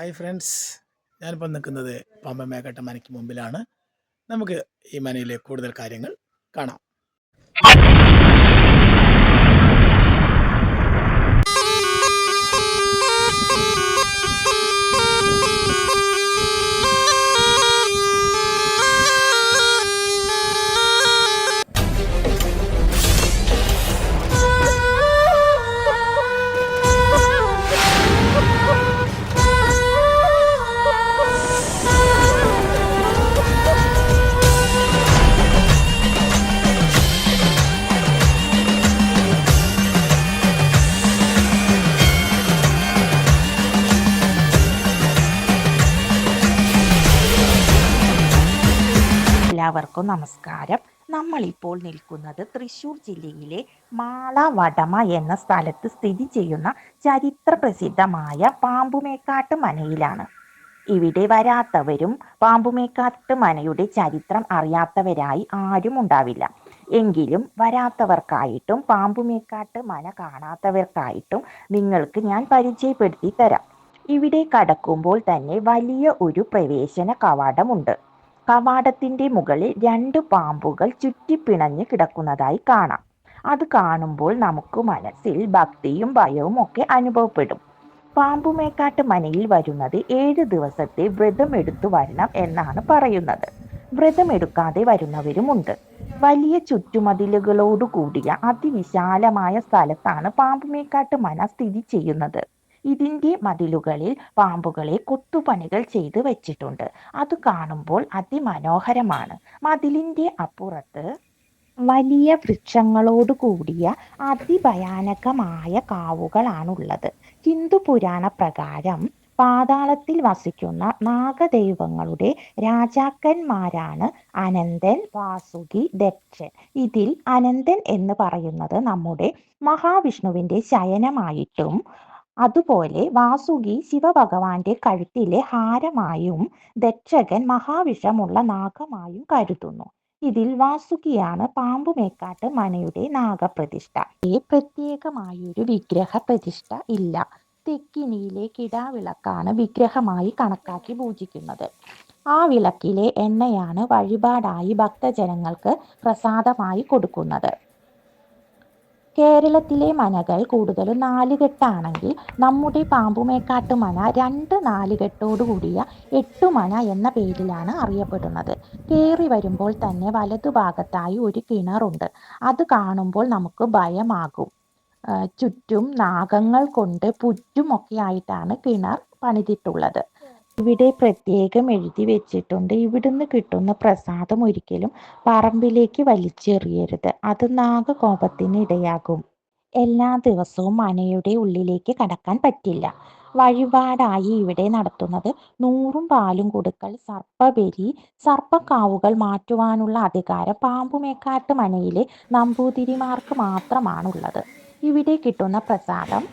Hi friends ഞാനിപ്പോൾ നിൽക്കുന്നത് പാമ്പ മേഘട്ട മനയ്ക്ക് മുമ്പിലാണ്. നമുക്ക് ഈ മനയിലെ കൂടുതൽ കാര്യങ്ങൾ കാണാം. എല്ലാവർക്കും നമസ്കാരം. നമ്മളിപ്പോൾ നിൽക്കുന്നത് തൃശൂർ ജില്ലയിലെ മാള വടമ എന്ന സ്ഥലത്ത് സ്ഥിതി ചെയ്യുന്ന ചരിത്ര പ്രസിദ്ധമായ പാമ്പുമേക്കാട്ട് മനയിലാണ്. ഇവിടെ വരാത്തവരും പാമ്പുമേക്കാട്ട് മനയുടെ ചരിത്രം അറിയാത്തവരായി ആരും ഉണ്ടാവില്ല. എങ്കിലും വരാത്തവർക്കായിട്ടും പാമ്പുമേക്കാട്ട് മന കാണാത്തവർക്കായിട്ടും നിങ്ങൾക്ക് ഞാൻ പരിചയപ്പെടുത്തി തരാം. ഇവിടെ കടക്കുമ്പോൾ തന്നെ വലിയ ഒരു പ്രവേശന കവാടമുണ്ട്. കവാടത്തിന്റെ മുകളിൽ രണ്ട് പാമ്പുകൾ ചുറ്റിപ്പിണഞ്ഞ് കിടക്കുന്നതായി കാണാം. അത് കാണുമ്പോൾ നമുക്ക് മനസ്സിൽ ഭക്തിയും ഭയവും ഒക്കെ അനുഭവപ്പെടും. പാമ്പുമേക്കാട്ട് മനയിൽ വരുന്നത് ഏഴ് ദിവസത്തെ വ്രതം എടുത്തു വരണം എന്നാണ് പറയുന്നത്. വ്രതമെടുക്കാതെ വരുന്നവരുമുണ്ട്. വലിയ ചുറ്റുമതിലുകളോടുകൂടിയ അതിവിശാലമായ സ്ഥലത്താണ് പാമ്പുമേക്കാട്ട് മന സ്ഥിതി ചെയ്യുന്നത്. ഇതിന്റെ മതിലുകളിൽ പാമ്പുകളെ കൊത്തുപണികൾ ചെയ്ത് വെച്ചിട്ടുണ്ട്. അത് കാണുമ്പോൾ അതിമനോഹരമാണ്. മതിലിന്റെ അപ്പുറത്ത് വലിയ വൃക്ഷങ്ങളോട് കൂടിയ അതിഭയാനകമായ കാവുകളാണുള്ളത്. ഹിന്ദു പുരാണ പ്രകാരം പാതാളത്തിൽ വസിക്കുന്ന നാഗദൈവങ്ങളുടെ രാജാക്കന്മാരാണ് അനന്തൻ വാസുകി ദക്ഷൻ. ഇതിൽ അനന്തൻ എന്ന് പറയുന്നത് നമ്മുടെ മഹാവിഷ്ണുവിന്റെ ശയനമായിട്ടും അതുപോലെ വാസുകി ശിവഭഗവാന്റെ കഴുത്തിലെ ഹാരമായും ദക്ഷകൻ മഹാവിഷമുള്ള നാഗമായും കരുതുന്നു. ഇതിൽ വാസുകിയാണ് പാമ്പുമേക്കാട്ട് മനയുടെ നാഗപ്രതിഷ്ഠ. ഈ പ്രത്യേകമായൊരു വിഗ്രഹ പ്രതിഷ്ഠ ഇല്ല. തെക്കിനിയിലെ കിടാവിളക്കാണ് വിഗ്രഹമായി കണക്കാക്കി പൂജിക്കുന്നത്. ആ വിളക്കിലെ എണ്ണയാണ് വഴിപാടായി ഭക്തജനങ്ങൾക്ക് പ്രസാദമായി കൊടുക്കുന്നത്. കേരളത്തിലെ മനകൾ കൂടുതലും നാലുകെട്ടാണെങ്കിൽ നമ്മുടെ പാമ്പുമേക്കാട്ട് മന രണ്ട് നാലുകെട്ടോടു കൂടിയ എട്ടുമന എന്ന പേരിലാണ് അറിയപ്പെടുന്നത്. കയറി വരുമ്പോൾ തന്നെ വലതുഭാഗത്തായി ഒരു കിണറുണ്ട്. അത് കാണുമ്പോൾ നമുക്ക് ഭയമാകും. ചുറ്റും നാഗങ്ങൾ കൊണ്ട് പുറ്റുമൊക്കെ ആയിട്ടാണ് കിണർ പണിതിട്ടുള്ളത്. ഇവിടെ പ്രത്യേകം എഴുതി വെച്ചിട്ടുണ്ട്. ഇവിടുന്ന് കിട്ടുന്ന പ്രസാദം ഒരിക്കലും പറമ്പിലേക്ക് വലിച്ചെറിയരുത്. അത് നാഗകോപത്തിന് ഇടയാകും. എല്ലാ ദിവസവും മനയുടെ ഉള്ളിലേക്ക് കടക്കാൻ പറ്റില്ല. വഴിപാടായി ഇവിടെ നടത്തുന്നത് നൂറും പാലും കൊടുക്കൽ സർപ്പബലി സർപ്പക്കാവുകൾ മാറ്റുവാനുള്ള അധികാരം പാമ്പുമേക്കാട്ട് മനയിലെ നമ്പൂതിരിമാർക്ക് മാത്രമാണുള്ളത്. ഇവിടെ കിട്ടുന്ന പ്രസാദം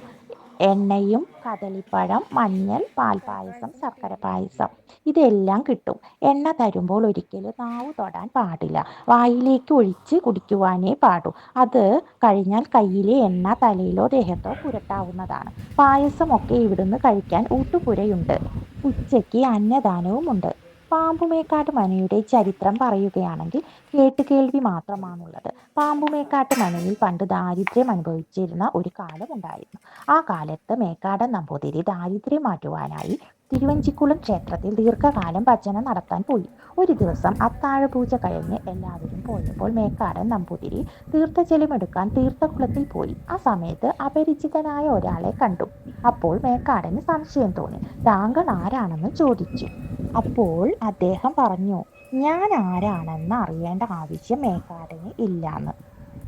എണ്ണയും കദളിപ്പഴം മഞ്ഞൾ പാൽപ്പായസം ശർക്കര പായസം. ഇതെല്ലാം കിട്ടും. എണ്ണ തരുമ്പോൾ ഒരിക്കലും നാവ് തൊടാൻ പാടില്ല. വായിലേക്ക് ഒഴിച്ച് കുടിക്കുവാനേ പാടൂ. അത് കഴിഞ്ഞാൽ കയ്യിലെ എണ്ണ തലയിലോ ദേഹത്തോ പുരട്ടാവുന്നതാണ്. പായസമൊക്കെ ഇവിടുന്ന് കഴിക്കാൻ ഊട്ടുപുരയുണ്ട്. ഉച്ചയ്ക്ക് അന്നദാനവുമുണ്ട്. പാമ്പുമേക്കാട്ട് മനയുടെ ചരിത്രം പറയുകയാണെങ്കിൽ കേട്ടുകേൾവി മാത്രമാണുള്ളത്. പാമ്പുമേക്കാട്ട് മനയിൽ പണ്ട് ദാരിദ്ര്യം അനുഭവിച്ചിരുന്ന ഒരു കാലമുണ്ടായിരുന്നു. ആ കാലത്ത് മേക്കാടൻ നമ്പൂതിരി ദാരിദ്ര്യം മാറ്റുവാനായി തിരുവഞ്ചിക്കുളം ക്ഷേത്രത്തിൽ ദീർഘകാലം ഭജന നടത്താൻ പോയി. ഒരു ദിവസം അത്താഴപൂജ കഴിഞ്ഞ് എല്ലാവരും പോയപ്പോൾ മേക്കാടൻ നമ്പൂതിരി തീർത്ഥജലമെടുക്കാൻ തീർത്ഥകുളത്തിൽ പോയി. ആ സമയത്ത് അപരിചിതനായ ഒരാളെ കണ്ടു. അപ്പോൾ മേക്കാടന് സംശയം തോന്നി. താങ്കൾ ആരാണെന്ന് ചോദിച്ചു. അപ്പോൾ അദ്ദേഹം പറഞ്ഞു ഞാൻ ആരാണെന്ന് അറിയേണ്ട ആവശ്യം മേക്കാടന് ഇല്ലാന്ന്.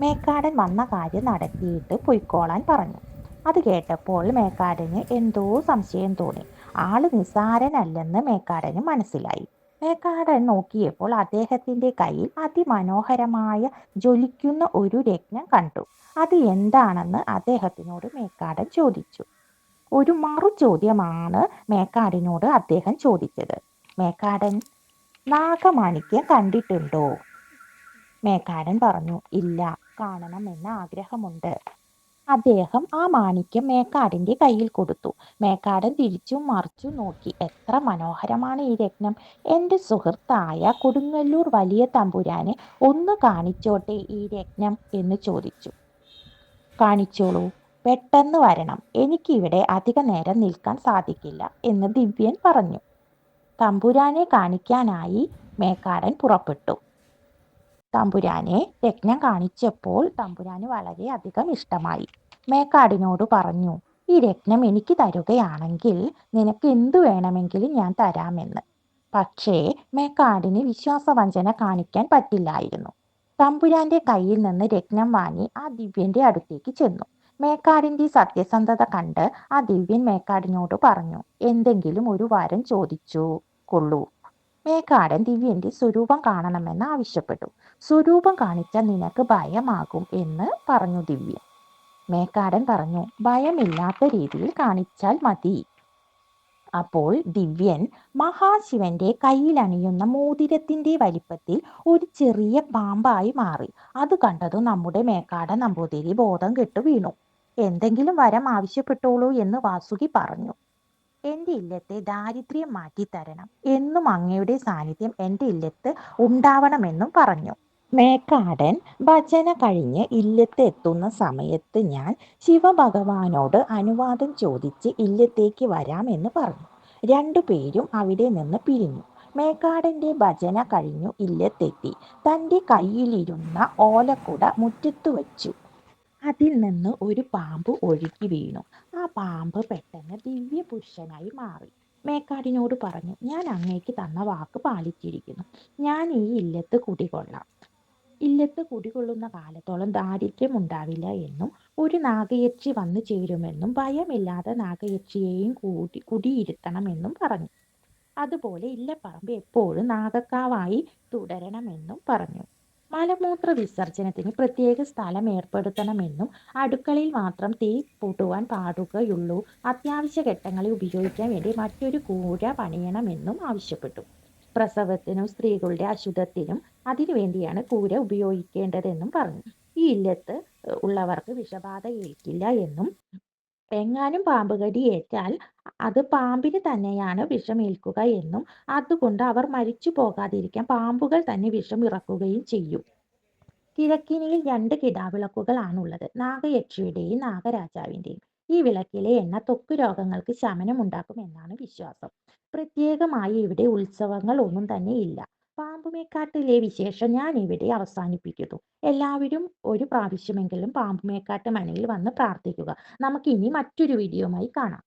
മേക്കാടൻ വന്ന കാര്യം നടത്തിയിട്ട് പൊയ്ക്കോളാൻ പറഞ്ഞു. അത് കേട്ടപ്പോൾ മേക്കാടന് എന്തോ സംശയം തോന്നി. ആൾ നിസ്സാരനല്ലെന്ന് മേക്കാടന് മനസ്സിലായി. മേക്കാടൻ നോക്കിയപ്പോൾ അദ്ദേഹത്തിന്റെ കയ്യിൽ അതിമനോഹരമായ ജ്വലിക്കുന്ന ഒരു രത്നം കണ്ടു. അത് എന്താണെന്ന് അദ്ദേഹത്തിനോട് മേക്കാടൻ ചോദിച്ചു. ഒരു മറു ചോദ്യമാണ് മേക്കാടിനോട് അദ്ദേഹം ചോദിച്ചത്. മേക്കാടൻ നാഗമാണിക്യം കണ്ടിട്ടുണ്ടോ? മേക്കാടൻ പറഞ്ഞു ഇല്ല കാണണമെന്ന് ആഗ്രഹമുണ്ട്. അദ്ദേഹം ആ മാണിക്യം മേക്കാടിന്റെ കയ്യിൽ കൊടുത്തു. മേക്കാടൻ തിരിച്ചും മറിച്ചും നോക്കി. എത്ര മനോഹരമാണ് ഈ രത്നം. എന്റെ സുഹൃത്തായ കൊടുങ്ങല്ലൂർ വലിയ തമ്പുരാനെ ഒന്ന് കാണിച്ചോട്ടെ ഈ രത്നം എന്ന് ചോദിച്ചു. കാണിച്ചോളൂ. പെട്ടെന്ന് വരണം. എനിക്കിവിടെ അധിക നേരം നിൽക്കാൻ സാധിക്കില്ല എന്ന് ദിവ്യൻ പറഞ്ഞു. തമ്പുരാനെ കാണിക്കാനായി മേക്കാടൻ പുറപ്പെട്ടു. തമ്പുരാനെ യജ്ഞം കാണിച്ചപ്പോൾ തമ്പുരാന് വളരെ അധികം ഇഷ്ടമായി. മേക്കാടിനോട് പറഞ്ഞു ഈ രത്നം എനിക്ക് തരുകയാണെങ്കിൽ നിനക്ക് എന്തു വേണമെങ്കിലും ഞാൻ തരാമെന്ന് പക്ഷേ മേക്കാടിന് വിശ്വാസവഞ്ചന കാണിക്കാൻ പറ്റില്ലായിരുന്നു. തമ്പുരാന്റെ കയ്യിൽ നിന്ന് രത്നം വാങ്ങി ആ ദിവ്യന്റെ അടുത്തേക്ക് ചെന്നു. മേക്കാടിന്റെ സത്യസന്ധത കണ്ട് ആ ദിവ്യൻ മേക്കാടിനോട് പറഞ്ഞു എന്തെങ്കിലും ഒരു വാരം ചോദിച്ചു കൊള്ളൂ. മേക്കാടൻ ദിവ്യന്റെ സ്വരൂപം കാണണമെന്ന് ആവശ്യപ്പെട്ടു. സ്വരൂപം കാണിച്ചാൽ നിനക്ക് ഭയമാകും എന്ന് പറഞ്ഞു ദിവ്യൻ മേക്കാടൻ പറഞ്ഞു ഭയമില്ലാത്ത രീതിയിൽ കാണിച്ചാൽ മതി. അപ്പോൾ ദിവ്യൻ മഹാശിവന്റെ കയ്യിലണിയുന്ന മോതിരത്തിന്റെ വലിപ്പത്തിൽ ഒരു ചെറിയ പാമ്പായി മാറി. അത് കണ്ടതും നമ്മുടെ മേക്കാടൻ നമ്പൂതിരി ബോധം കെട്ടു വീണു എന്തെങ്കിലും വരം ആവശ്യപ്പെട്ടോളൂ എന്ന് വാസുകി പറഞ്ഞു. എന്റെ ഇല്ലത്തെ ദാരിദ്ര്യം മാറ്റിത്തരണം എന്നും അങ്ങയുടെ സാന്നിധ്യം എന്റെ ഇല്ലത്ത് ഉണ്ടാവണമെന്നും പറഞ്ഞു. മേക്കാടൻ ഭജന കഴിഞ്ഞ് ഇല്ലത്ത് എത്തുന്ന സമയത്ത് ഞാൻ ശിവഭഗവാനോട് അനുവാദം ചോദിച്ച് ഇല്ലത്തേക്ക് വരാമെന്ന് പറഞ്ഞു. രണ്ടുപേരും അവിടെ നിന്ന് പിരിഞ്ഞു. മേക്കാടന്റെ ഭജന കഴിഞ്ഞു ഇല്ലത്തെത്തി. തന്റെ കയ്യിലിരുന്ന ഓലക്കുട മുറ്റത്ത് വച്ചു. അതിൽ നിന്ന് ഒരു പാമ്പ് ഒഴുകി വീണു. ആ പാമ്പ് പെട്ടെന്ന് ദിവ്യപുരുഷനായി മാറി. മേക്കാടിനോട് പറഞ്ഞു ഞാൻ അങ്ങേക്ക് തന്ന വാക്ക് പാലിച്ചിരിക്കുന്നു. ഞാൻ ഈ ഇല്ലത്ത് കുടികൊള്ളാം. ഇല്ലത്ത് കുടികൊള്ളുന്ന കാലത്തോളം ദാരിദ്ര്യം ഉണ്ടാവില്ല എന്നും ഒരു നാഗയക്ഷി വന്നു ചേരുമെന്നും ഭയമില്ലാതെ നാഗയക്ഷിയെയും കൂടി കുടിയിരുത്തണമെന്നും പറഞ്ഞു. അതുപോലെ ഇല്ലപ്പറമ്പ് എപ്പോഴും നാഗക്കാവായി തുടരണമെന്നും പറഞ്ഞു. മലമൂത്ര വിസർജനത്തിന് പ്രത്യേക സ്ഥലം ഏർപ്പെടുത്തണമെന്നും അടുക്കളയിൽ മാത്രം തീ പൂട്ടുവാൻ പാടുകയുള്ളൂ. അത്യാവശ്യ ഘട്ടങ്ങളിൽ ഉപയോഗിക്കാൻ വേണ്ടി മറ്റൊരു കൂര പണിയണമെന്നും ആവശ്യപ്പെട്ടു. പ്രസവത്തിനും സ്ത്രീകളുടെ അശുദ്ധത്തിനും അതിനുവേണ്ടിയാണ് കൂര ഉപയോഗിക്കേണ്ടതെന്നും പറഞ്ഞു. ഈ ഇല്ലത്ത് ഉള്ളവർക്ക് വിഷബാധ ഏൽക്കില്ല എന്നും എങ്ങാനും പാമ്പ് കടി ഏറ്റാൽ അത് പാമ്പിന് തന്നെയാണ് വിഷമേൽക്കുക എന്നും അതുകൊണ്ട് അവർ മരിച്ചു പോകാതിരിക്കാൻ പാമ്പുകൾ തന്നെ വിഷം ഇറക്കുകയും ചെയ്യും. കിഴക്കിനിയിൽ രണ്ട് കിടാവിളക്കുകളാണുള്ളത്. നാഗയക്ഷിയുടെയും നാഗരാജാവിന്റെയും ഈ വിളക്കിലെ എണ്ണ ത്വക്ക് രോഗങ്ങൾക്ക് ശമനം ഉണ്ടാക്കും എന്നാണ് വിശ്വാസം. പ്രത്യേകമായി ഇവിടെ ഉത്സവങ്ങൾ ഒന്നും തന്നെ ഇല്ല. പാമ്പുമേക്കാട്ടിലെ വിശേഷം ഞാൻ ഇവിടെ അവസാനിപ്പിക്കുന്നു. എല്ലാവരും ഒരു പ്രാവശ്യമെങ്കിലും പാമ്പുമേക്കാട്ട് മനയിൽ വന്ന് പ്രാർത്ഥിക്കുക. നമുക്ക് ഇനി മറ്റൊരു വീഡിയോയുമായി കാണാം.